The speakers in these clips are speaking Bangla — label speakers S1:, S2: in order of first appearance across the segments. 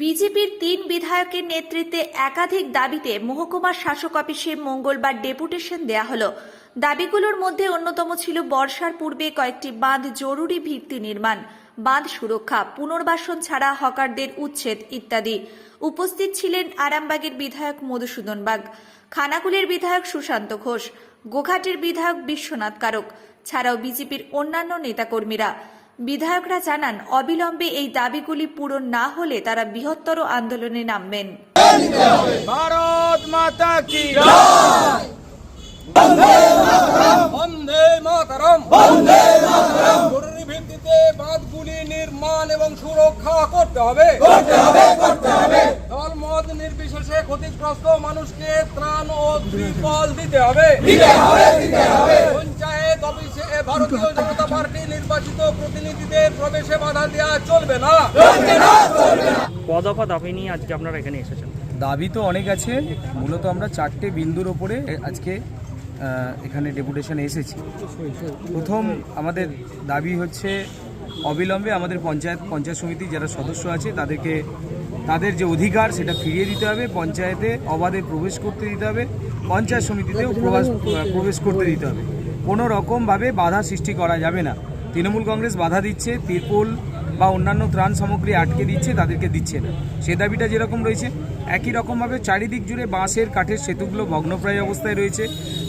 S1: বিজেপির তিন বিধায়কের নেতৃত্বে একাধিক দাবিতে মহকুমা শাসক অফিসে মঙ্গলবার ডেপুটেশন দেয়া হলো। দাবিগুলোর মধ্যে অন্যতম ছিল বর্ষার পূর্বে কয়েকটি বাঁধ জরুরি ভিত্তি নির্মাণ, বাঁধ সুরক্ষা, পুনর্বাসন ছাড়া হকারদের উচ্ছেদ ইত্যাদি। উপস্থিত ছিলেন আরামবাগের বিধায়ক মধুসূদন বাগ, খানাকুলের বিধায়ক সুশান্ত ঘোষ, গোঘাটের বিধায়ক বিশ্বনাথ কারক, ছাড়াও বিজেপির অন্যান্য নেতাকর্মীরা। বিধায়করা জানান অবিলম্বে এই দাবিগুলি পূরণ না হলে তারা বৃহত্তর আন্দোলনে নামবেন।
S2: ভারত মাতা কি ভিত্তিতে বাঁধগুলি নির্মাণ এবং সুরক্ষা করতে হবে। করতে করতে হবে। দল মত নির্বিশেষে ক্ষতিগ্রস্ত মানুষকে ত্রাণ ও ত্রিপল দিতে হবে দিতে হবে দিতে হবে পঞ্চায়েত অফিসে ভারতীয় জনতা পার্টি নির্বাচিত প্রতিনিধিদের প্রবেশে বাধা দেওয়া চলবে না।
S3: দাবি নিয়ে আজকে আপনারা এখানে এসেছেন।
S4: দাবি তো অনেক আছে। মূলত আমরা চারটে বিন্দুর ওপরে আজকে এখানে ডেপুটেশনে এসেছি। প্রথম আমাদের দাবি হচ্ছে অবিলম্বে আমাদের পঞ্চায়েত পঞ্চায়েত সমিতি যারা সদস্য আছে তাদেরকে তাদের যে অধিকার সেটা ফিরিয়ে দিতে হবে পঞ্চায়েতে অবাধে প্রবেশ করতে দিতে হবে পঞ্চায়েত সমিতিতেও প্রবাস প্রবেশ করতে দিতে হবে। কোনো রকমভাবে বাধা সৃষ্টি করা যাবে না। তৃণমূল কংগ্রেস বাধা দিচ্ছে, তিরপোল বা অন্যান্য ত্রাণ সামগ্রী আটকে দিচ্ছে, তাদেরকে দিচ্ছে না। সে দাবিটা যেরকম রয়েছে, একই রকমভাবে চারিদিক জুড়ে বাঁশের, কাঠের সেতুগুলো ভগ্নপ্রায় অবস্থায় রয়েছে।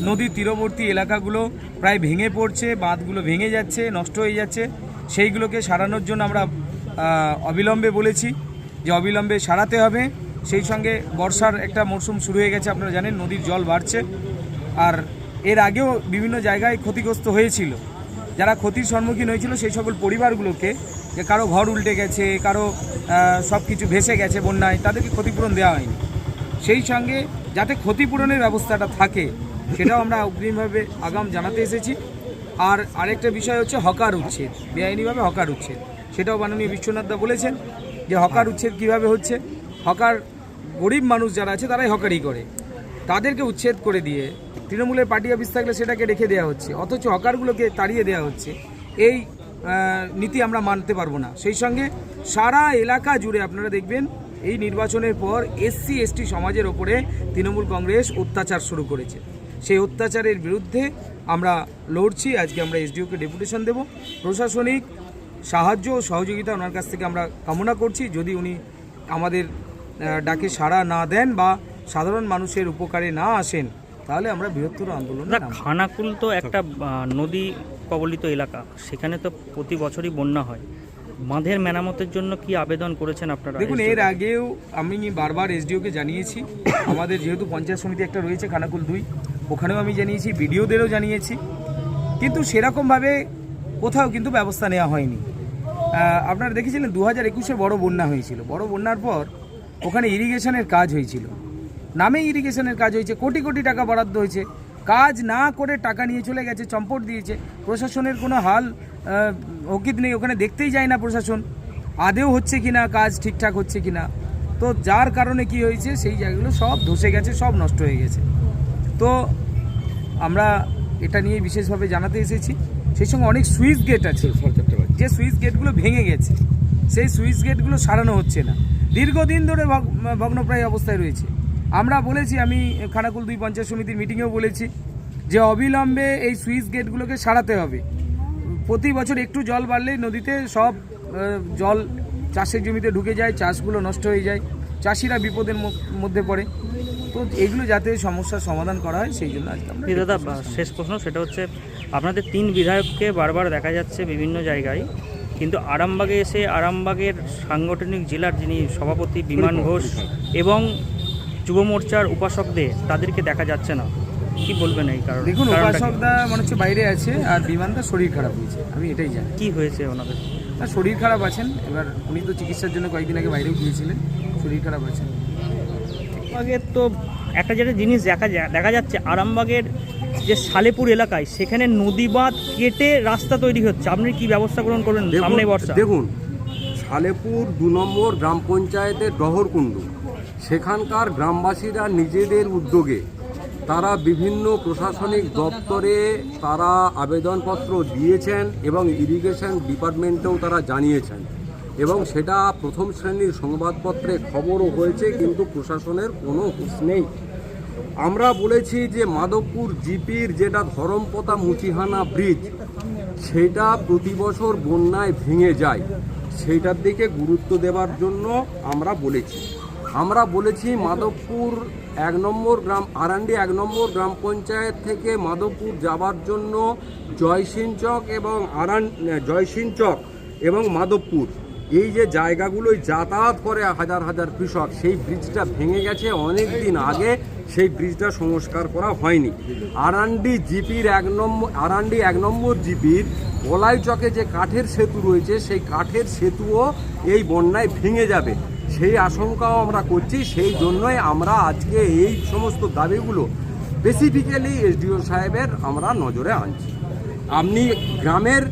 S4: নদীর তীরবর্তী এলাকাগুলো প্রায় ভেঙে পড়ছে, বাঁধগুলো ভেঙে যাচ্ছে, নষ্ট হয়ে যাচ্ছে। সেইগুলোকে সারানোর জন্য আমরা অবিলম্বে বলেছি যে অবিলম্বে সারাতে হবে। সেই সঙ্গে বর্ষার একটা মরশুম শুরু হয়ে গেছে, আপনারা জানেন, নদীর জল বাড়ছে। আর এর আগেও বিভিন্ন জায়গায় ক্ষতিগ্রস্ত হয়েছিল। যারা ক্ষতির সম্মুখীন হয়েছিল সেই সকল পরিবারগুলোকে, যে কারও ঘর উল্টে গেছে, কারও সব কিছু ভেসে গেছে বন্যায়, তাদেরকে ক্ষতিপূরণ দেওয়া হয়নি। সেই সঙ্গে যাতে ক্ষতিপূরণের ব্যবস্থাটা থাকে, সেটাও আমরা অগ্রিমভাবে আগাম জানাতে এসেছি। আর আরেকটা বিষয় হচ্ছে হকার উচ্ছেদ, বেআইনিভাবে হকার উচ্ছেদ। সেটাও মাননীয় বিশ্বনাথদা বলেছেন যে হকার উচ্ছেদ কীভাবে হচ্ছে? হকার গরিব মানুষ যারা আছে তারাই হকারি করে। তাদেরকে উচ্ছেদ করে দিয়ে তৃণমূলের পার্টি অফিস থাকলে সেটাকে রেখে দেওয়া হচ্ছে। অথচ হকারগুলোকে তাড়িয়ে দেওয়া হচ্ছে। এই নীতি আমরা মানতে পারব না। সেই সঙ্গে সারা এলাকা জুড়ে আপনারা দেখবেন, এই নির্বাচনের পর এসসি, এসটি সমাজের ওপরে তৃণমূল কংগ্রেস অত্যাচার শুরু করেছে। সেই অত্যাচারের বিরুদ্ধে আমরা লড়ছি। আজকে আমরা এসডিওকে ডেপুটেশন দেব। প্রশাসনিক সাহায্য ও সহযোগিতা ওনার কাছ থেকে আমরা কামনা করছি। যদি উনি আমাদের ডাকে সাড়া না দেন বা সাধারণ মানুষের উপকারে না আসেন তাহলে আমরা বৃহত্তর আন্দোলন
S3: না খানাকুল তো একটা নদী কবলিত এলাকা। সেখানে তো প্রতি বছরই বন্যা হয়। বাঁধের মেরামতের জন্য কি আবেদন করেছেন আপনারা?
S4: দেখুন এর আগেও আমি বারবার এসডিওকে জানিয়েছি। আমাদের যেহেতু পঞ্চায়েত সমিতি একটা রয়েছে খানাকুল দুই ওখানেও আমি জানিয়েছি বিডিওদেরও জানিয়েছি। কিন্তু সেরকমভাবে কোথাও কিন্তু ব্যবস্থা নেওয়া হয়নি। আপনারা দেখেছিলেন দু হাজার একুশে বড় বন্যা হয়েছিল। বড় বন্যার পর ওখানে ইরিগেশনের কাজ হয়েছিল। নামে ইরিগেশনের কাজ হয়েছে কোটি কোটি টাকা বরাদ্দ হয়েছে। কাজ না করে টাকা নিয়ে চলে গেছে চম্পট দিয়েছে। প্রশাসনের কোনো হাল হকিত নেই ওখানে দেখতেই যায় না প্রশাসন। আদেও হচ্ছে কি না কাজ ঠিকঠাক হচ্ছে কিনা। তো যার কারণে কি হয়েছে সেই জায়গাগুলো সব ধসে গেছে সব নষ্ট হয়ে গেছে। তো আমরা এটা নিয়ে বিশেষভাবে জানাতে এসেছি। সেই সঙ্গে অনেক সুইচ গেট আছে। যে সুইচ গেটগুলো ভেঙে গেছে সেই সুইচ গেটগুলো সারানো হচ্ছে না। দীর্ঘদিন ধরে ভগ- ভগ্নপ্রায় অবস্থায় রয়েছে। আমরা বলেছি আমি খানাকুল দুই পঞ্চায়েত সমিতির মিটিংয়েও বলেছি যে অবিলম্বে এই সুইচ গেটগুলোকে সারাতে হবে। প্রতি বছর একটু জল বাড়লেই নদীতে সব জল চাষের জমিতে ঢুকে যায় চাষগুলো নষ্ট হয়ে যায় চাষিরা বিপদের মধ্যে পড়ে। তো এগুলো যাতে সমস্যার সমাধান করা হয় সেই জন্য আজকে
S3: দাদা শেষ প্রশ্ন সেটা হচ্ছে আপনাদের তিন বিধায়ককে বারবার দেখা যাচ্ছে বিভিন্ন জায়গায় কিন্তু আরামবাগে এসে আরামবাগের সাংগঠনিক জেলার যিনি সভাপতি বিমান ঘোষ এবং যুব মোর্চার উপাসকদের তাদেরকে দেখা যাচ্ছে না। কি বলবেন এই কারণ
S4: দেখুন উপাসকদা মনে হচ্ছে বাইরে আছে আর বিমানদা শরীর খারাপ হয়েছে আমি এটাই জানি।
S3: কি হয়েছে ওনাদের?
S4: না শরীর খারাপ আছেন এবার উনি তো চিকিৎসার জন্য কয়েকদিন আগে বাইরেও গিয়েছিলেন শরীর খারাপ আছেন।
S3: আরামবাগের তো একটা যেটা জিনিস দেখা যায় দেখা যাচ্ছে আরামবাগের যে সালেপুর এলাকায় সেখানে নদী বাঁধ কেটে রাস্তা তৈরি হচ্ছে। আপনি কি ব্যবস্থা গ্রহণ করবেন সামনে বর্ষা?
S5: দেখুন সালেপুর দু নম্বর গ্রাম পঞ্চায়েতের ডহরকুণ্ড। সেখানকার গ্রামবাসীরা নিজেদের উদ্যোগে তারা বিভিন্ন প্রশাসনিক দপ্তরে তারা আবেদনপত্র দিয়েছেন এবং ইরিগেশন ডিপার্টমেন্টেও তারা জানিয়েছেন। এবং সেটা প্রথম শ্রেণির সংবাদপত্রে খবরও হয়েছে, কিন্তু প্রশাসনের কোনো হুঁশ নেই। আমরা বলেছি যে মাধবপুর জিপির যেটা ধরমপতা মুচিহানা ব্রিজ, সেটা প্রতি বছর বন্যায় ভেঙে যায়। সেইটার দিকে গুরুত্ব দেওয়ার জন্য আমরা বলেছি। আমরা বলেছি মাধবপুর এক নম্বর গ্রাম আরান্ডি এক নম্বর গ্রাম পঞ্চায়েত থেকে মাধবপুর যাবার জন্য জয়সিনচক এবং আরান জয়সিনচক এবং মাধবপুর। এই যে জায়গাগুলোয় যাতায়াত করে হাজার হাজার কৃষক, সেই ব্রিজটা ভেঙে গেছে অনেক দিন আগে, সেই ব্রিজটা সংস্কার করা হয়নি। আরান্ডি জিপির এক নম্বর আরান্ডি এক নম্বর জিপির বলাই চকে যে কাঠের সেতু রয়েছে সেই কাঠের সেতুও এই বন্যায় ভেঙে যাবে। সেই আশঙ্কাও আমরা করছি সেই জন্যই আমরা আজকে এই সমস্ত দাবিগুলো স্পেসিফিক্যালি এসডিও সাহেবের আমরা নজরে আনছি। আপনি গ্রামের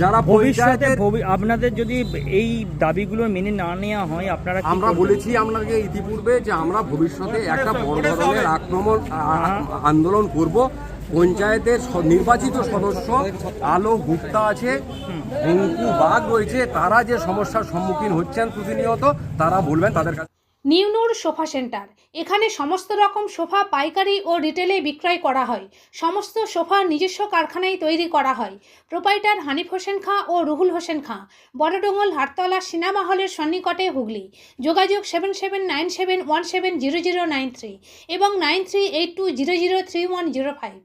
S5: যারা
S3: ভবিষ্যতে আপনাদের যদি এই দাবিগুলো মেনে না নেওয়া হয় আপনারা
S5: আমরা বলেছি আপনাকে ইতিপূর্বে যে আমরা ভবিষ্যতে একটা বড় ধরনের আক্রমণ আন্দোলন করব। পঞ্চায়েতের নির্বাচিত সদস্য আলো গুপ্তা আছে অঙ্কু বাঘ রয়েছে, তারা যে সমস্যার সম্মুখীন হচ্ছেন প্রতিনিয়ত, তারা বলবেন তাদের কাছে
S6: নিউনুর সোফা সেন্টার। এখানে সমস্ত রকম সোফা পাইকারি ও রিটেলে বিক্রয় করা হয়। সমস্ত সোফা নিজস্ব কারখানায় তৈরি করা হয়। প্রোপাইটার হানিফ হোসেন খাঁ ও রুহুল হোসেন খাঁ। বড়ডোঙ্গল হাটতলা সিনেমা হলের সন্নিকটে হুগলি। যোগাযোগ seven seven nine seven one seven zero zero nine three এবং nine three eight two zero zero three one zero five.